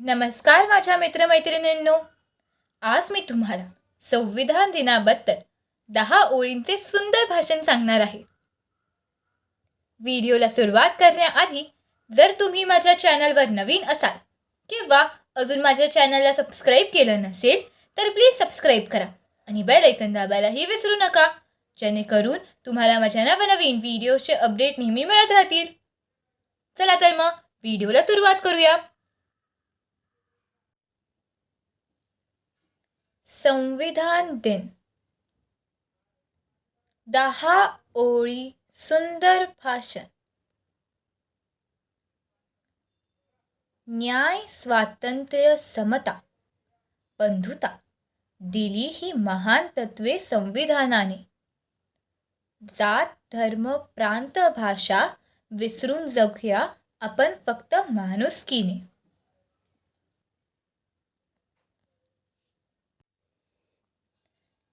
नमस्कार माझ्या मित्रमैत्रिणींनो. आज मी तुम्हाला संविधान दिनाबद्दल दहा ओळींचे सुंदर भाषण सांगणार आहे. व्हिडिओला सुरुवात करण्याआधी जर तुम्ही माझ्या चॅनलवर नवीन असाल किंवा अजून माझ्या चॅनलला सबस्क्राईब केलं नसेल तर प्लीज सबस्क्राईब करा आणि बेल ऐकन दाबायलाही विसरू नका जेणेकरून तुम्हाला माझ्या नवनवीन व्हिडिओचे अपडेट नेहमी मिळत राहतील. चला तर मग व्हिडिओला सुरुवात करूया. संविधान दिन. दहा ओळी सुंदर भाषण. न्याय स्वातंत्र्य समता. बंधुता. दिली ही महान तत्वे संविधानाने. जात धर्म प्रांत भाषा विसरून जगूया आपण फक्त माणुसकीने.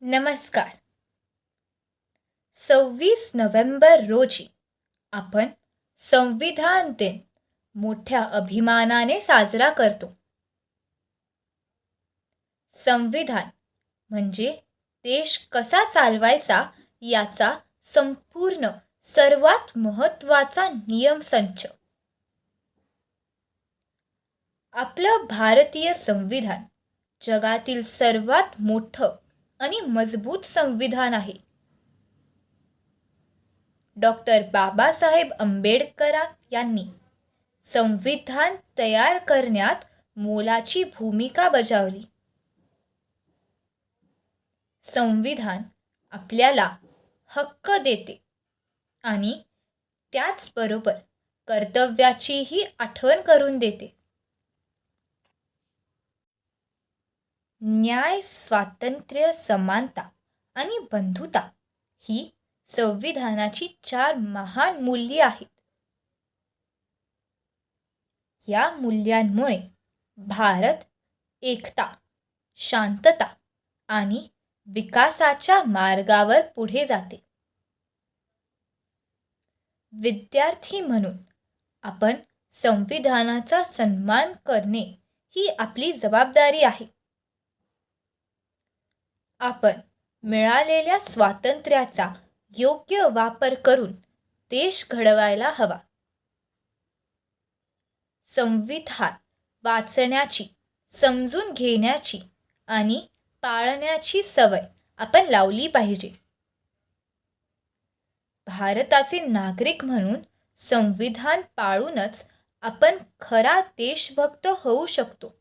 नमस्कार. सव्वीस नोव्हेंबर रोजी आपण संविधान दिन मोठ्या अभिमानाने साजरा करतो. संविधान म्हणजे देश कसा चालवायचा याचा संपूर्ण सर्वात महत्त्वाचा नियमसंच आपलं भारतीय संविधान जगातील सर्वात मोठं आणि मजबूत संविधान आहे. डॉक्टर बाबासाहेब आंबेडकर यांनी संविधान तयार करण्यात मोलाची भूमिका बजावली. संविधान आपल्याला हक्क देते आणि त्याचबरोबर कर्तव्याचीही आठवण करून देते. न्याय स्वातंत्र्य समानता आणि बंधुता ही संविधानाची चार महान मूल्ये आहेत. या मूल्यांमुळे भारत एकता शांतता आणि विकासाच्या मार्गावर पुढे जाते. विद्यार्थी म्हणून आपण संविधानाचा सन्मान करणे ही आपली जबाबदारी आहे. आपण मिळालेल्या स्वातंत्र्याचा योग्य वापर करून देश घडवायला हवा. संविधान वाचण्याची समजून घेण्याची आणि पाळण्याची सवय आपण लावली पाहिजे. भारताचे नागरिक म्हणून संविधान पाळूनच आपण खरा देशभक्त होऊ शकतो.